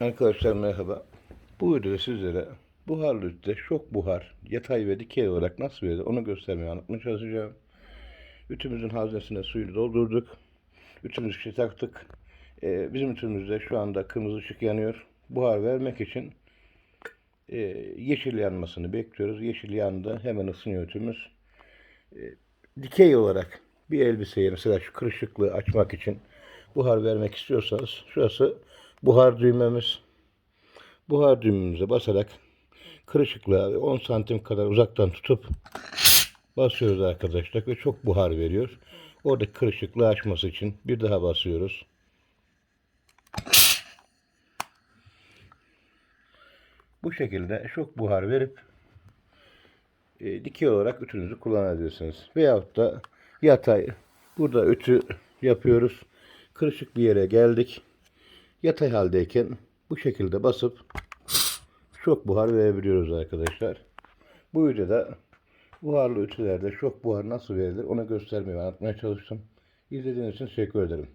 Arkadaşlar merhaba. Bu videoda sizlere buharlı ütüde şok buhar, yatay ve dikey olarak nasıl verilir onu göstermeye anlatmaya çalışacağım. Ütümüzün haznesine suyunu doldurduk. Ütümüzü içi taktık. Ee, bizim ütümüzde şu anda kırmızı ışık yanıyor. Buhar vermek için e, yeşil yanmasını bekliyoruz. Yeşil yandı. Hemen ısınıyor ütümüz. Ee, dikey olarak bir elbiseyi mesela şu kırışıklığı açmak için buhar vermek istiyorsanız şurası buhar düğmemiz. Buhar düğmemize basarak kırışıklığa 10 santim kadar uzaktan tutup basıyoruz arkadaşlar ve çok buhar veriyor. Orada kırışıklığı açması için bir daha basıyoruz. Bu şekilde çok buhar verip e, dikey olarak ütünüzü kullanabilirsiniz. Veyahut da yatay. Burada ütü yapıyoruz. Kırışık bir yere geldik. Yatay haldeyken bu şekilde basıp çok buhar verebiliyoruz arkadaşlar. Bu videoda buharlı ütülerde şok buhar nasıl verilir onu göstermeye anlatmaya çalıştım. İzlediğiniz için teşekkür ederim.